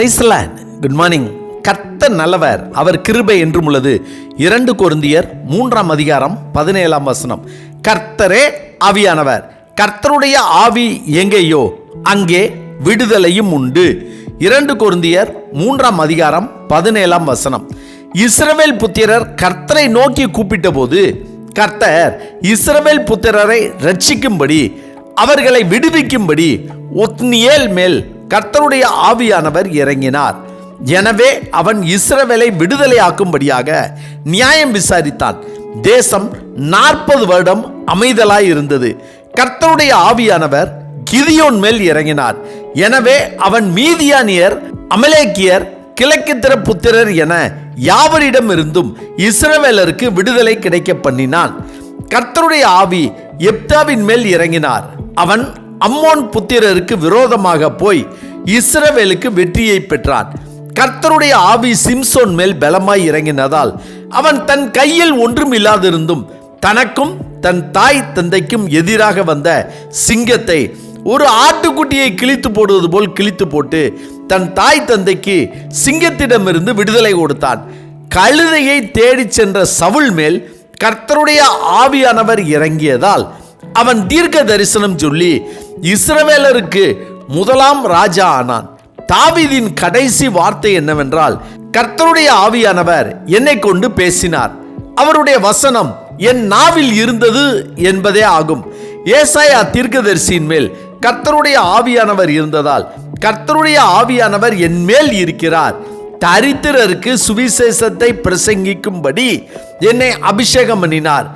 பிரைஸ்லான் good morning கர்த்தர் நல்லவர். அவர் கிருபை என்றும் உள்ளது. இரண்டு கொருந்தியர் மூன்றாம் அதிகாரம் பதினேழாம் வசனம். கர்த்தரே ஆவியானவர். கர்த்தருடைய ஆவி எங்கேயோ? அங்கே விடுதலையும் உண்டு. இரண்டு கொருந்தியர் மூன்றாம் அதிகாரம் பதினேழாம் வசனம். இஸ்ரவேல் புத்திரர் கர்த்தரை நோக்கி கூப்பிட்ட போது கர்த்தர் இஸ்ரவேல் புத்திரரை ரட்சிக்கும்படி அவர்களை விடுவிக்கும்படி ஒத்னியேல் மேல் கர்த்தருடைய ஆவியானவர் இறங்கினார். எனவே அவன் இஸ்ரவேலை விடுதலையாக்கும்படியாக நியாயம் விசாரித்தான். தேசம் நாற்பது வருடம் அமைதலாய் இருந்தது. கர்த்தருடைய ஆவியானவர் கிதியோன் மேல் இறங்கினார். எனவே அவன் மீதியானியர் அமலேக்கியர் கிழக்கித்திர புத்திரர் என யாவரிடம் இருந்தும் இஸ்ரவேலருக்கு விடுதலை கிடைக்க பண்ணினான். கர்த்தருடைய ஆவி எப்தாவின் மேல் இறங்கினார். அவன் அம்மோன் புத்திரருக்கு விரோதமாக போய் இஸ்ரவேலுக்கு வெற்றியை பெற்றான். கர்த்தருடைய ஆவி சிம்சோன் மேல் பலமாய் இறங்கினதால் அவன் தன் கையில் ஒன்றும் இல்லாதிருந்தும் தனக்கும் தன் தாய் தந்தைக்கும் எதிராக வந்த சிங்கத்தை ஒரு ஆட்டுக்குட்டியை கிழித்து போடுவது போல் கிழித்து போட்டு தன் தாய் தந்தைக்கு சிங்கத்திடமிருந்து விடுதலை கொடுத்தான். கழுதையை தேடிச் சென்ற சவுல் மேல் கர்த்தருடைய ஆவியானவர் இறங்கியதால் அவன் தீர்க்க தரிசனம் சொல்லி இஸ்ரவேலருக்கு முதலாம் ராஜா ஆனான். தாவிதின் கடைசி வார்த்தை என்னவென்றால் கர்த்தருடைய ஆவியானவர் என்னை கொண்டு பேசினார். அவருடைய வசனம் என் நாவில் இருந்தது என்பதே ஆகும். ஏசாயா தீர்க்கதரிசியின் மேல் கர்த்தருடைய ஆவியானவர் இருந்ததால் கர்த்தருடைய ஆவியானவர் என் மேல் இருக்கிறார். தரித்திரருக்கு சுவிசேஷத்தை பிரசங்கிக்கும்படி என்னை அபிஷேகம் பண்ணினார்.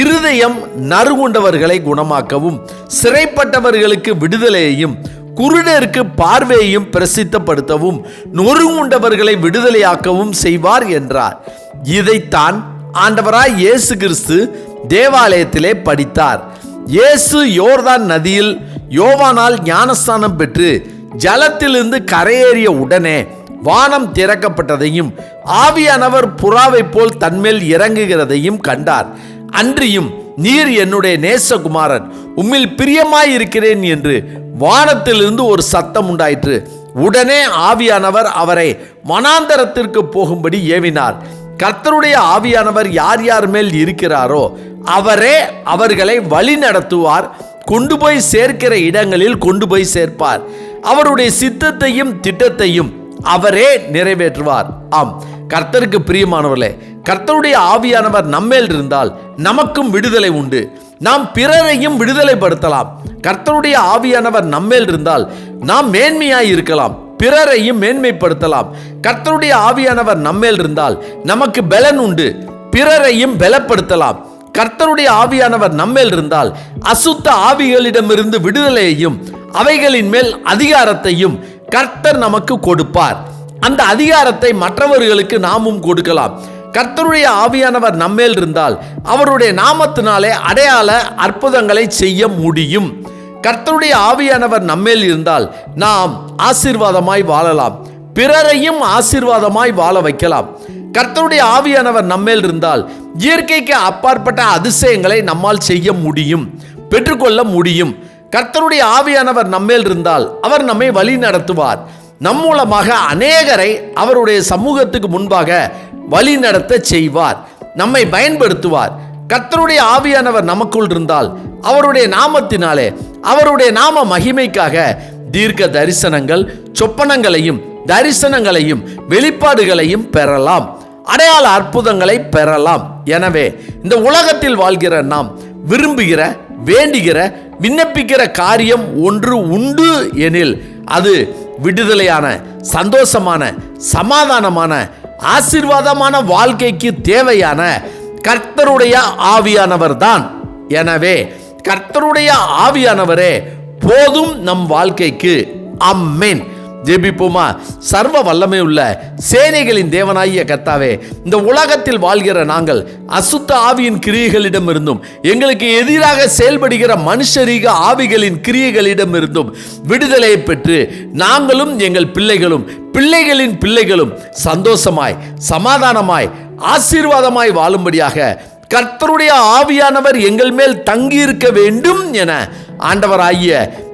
இருதயம் நறுகுண்டவர்களை குணமாக்கவும் சிறைப்பட்டவர்களுக்கு விடுதலையையும் குருடருக்கு பார்வையையும் பிரசித்தப்படுத்தவும் நொறுங்குண்டவர்களை விடுதலையாக்கவும் செய்வார் என்றார். இதைத்தான் ஆண்டவராய் இயேசு கிறிஸ்து தேவாலயத்திலே படித்தார். இயேசு யோர்தான் நதியில் யோவானால் ஞானஸ்தானம் பெற்று ஜலத்திலிருந்து கரையேறிய உடனே வானம் திறக்கப்பட்டதையும் ஆவியானவர் புறாவைப் போல் தன்மேல் இறங்குகிறதையும் கண்டார். அன்றியும் நீர் என்னுடைய நேசகுமாரன் உம்மில் பிரியமாயிருக்கிறேன் என்று வானத்திலிருந்து ஒரு சத்தம் உண்டாயிற்று. உடனே ஆவியானவர் அவரை வனாந்தரத்திற்கு போகும்படி ஏவினார். கர்த்தருடைய ஆவியானவர் யார் யார் மேல் இருக்கிறாரோ அவரே அவர்களை வழி நடத்துவார் கொண்டு போய் சேர்க்கிற இடங்களில் கொண்டு போய் சேர்ப்பார். அவருடைய சித்தத்தையும் திட்டத்தையும் அவரே நிறைவேற்றுவார். ஆம் கர்த்தருக்கு பிரியமானவர்களே கர்த்தருடைய ஆவியானவர் நம்மேல் இருந்தால் நமக்கும் விடுதலை உண்டு. நாம் பிறரையும் விடுதலைப்படுத்தலாம். கர்த்தருடைய ஆவியானவர் நம்மேல் இருந்தால் நாம் மேன்மையாய் இருக்கலாம். பிறரையும் மேன்மைப்படுத்தலாம். கர்த்தருடைய ஆவியானவர் நம்மேல் இருந்தால் நமக்கு பலன் உண்டு. பிறரையும் பலப்படுத்தலாம். கர்த்தருடைய ஆவியானவர் நம்மேல் இருந்தால் அசுத்த ஆவிகளிடமிருந்து விடுதலையையும் அவைகளின் மேல் அதிகாரத்தையும் கர்த்தர் நமக்கு கொடுப்பார். அந்த அதிகாரத்தை மற்றவர்களுக்கு நாமும் கொடுக்கலாம். கர்த்தருடைய ஆவியானவர் நம்மேல் இருந்தால் அவருடைய நாமத்தினாலே அடையாள அற்புதங்களை செய்ய முடியும். கர்த்தருடைய ஆவியானவர் நம்மேல் இருந்தால் நாம் ஆசீர்வாதமாய் வாழலாம். பிறரையும் ஆசீர்வாதமாய் வாழ வைக்கலாம். கர்த்தருடைய ஆவியானவர் நம்மேல் இருந்தால் இயற்கைக்கு அப்பாற்பட்ட அதிசயங்களை நம்மால் செய்ய முடியும். பெற்றுக்கொள்ள முடியும். கர்த்தருடைய ஆவியானவர் நம்மேல் இருந்தால் அவர் நம்மை வழி நடத்துவார். நம் மூலமாக அநேகரை அவருடைய சமூகத்துக்கு முன்பாக வழி நடத்த செய்வார். நம்மை பயன்படுத்துவார். கர்த்தருடைய ஆவியானவர் நமக்குள் இருந்தால் அவருடைய நாமத்தினாலே அவருடைய நாம மகிமைக்காக தீர்க்க தரிசனங்கள் சொப்பனங்களையும் தரிசனங்களையும் வெளிப்பாடுகளையும் பெறலாம். அடையாள அற்புதங்களை பெறலாம். எனவே இந்த உலகத்தில் வாழ்கிற நாம் விரும்புகிற வேண்டுகிற விண்ணப்பிக்கிற காரியம் ஒன்று உண்டு எனில் அது விடுதலையான சந்தோஷமான சமாதானமான ஆசீர்வாதமான வாழ்க்கைக்கு தேவையான கர்த்தருடைய ஆவியானவர் தான் எனவே கர்த்தருடைய ஆவியானவரே போதும் நம் வாழ்க்கைக்கு. அம்மேன். ஜெபிப்போமா? சர்வ வல்லமை உள்ள சேனைகளின் தேவனாகிய கர்த்தாவே இந்த உலகத்தில் வாழ்கிற நாங்கள் அசுத்த ஆவியின் கிரியைகளிடம் இருந்தும் எங்களுக்கு எதிராக செயல்படுகிற மனுஷரீக ஆவிகளின் கிரியைகளிடம் இருந்தும் விடுதலை பெற்று நாங்களும் எங்கள் பிள்ளைகளும் பிள்ளைகளின் பிள்ளைகளும் சந்தோஷமாய் சமாதானமாய் ஆசீர்வாதமாய் வாழும்படியாக கர்த்தருடைய ஆவியானவர் எங்கள் மேல் தங்கியிருக்க வேண்டும் என ஆண்டவராகிய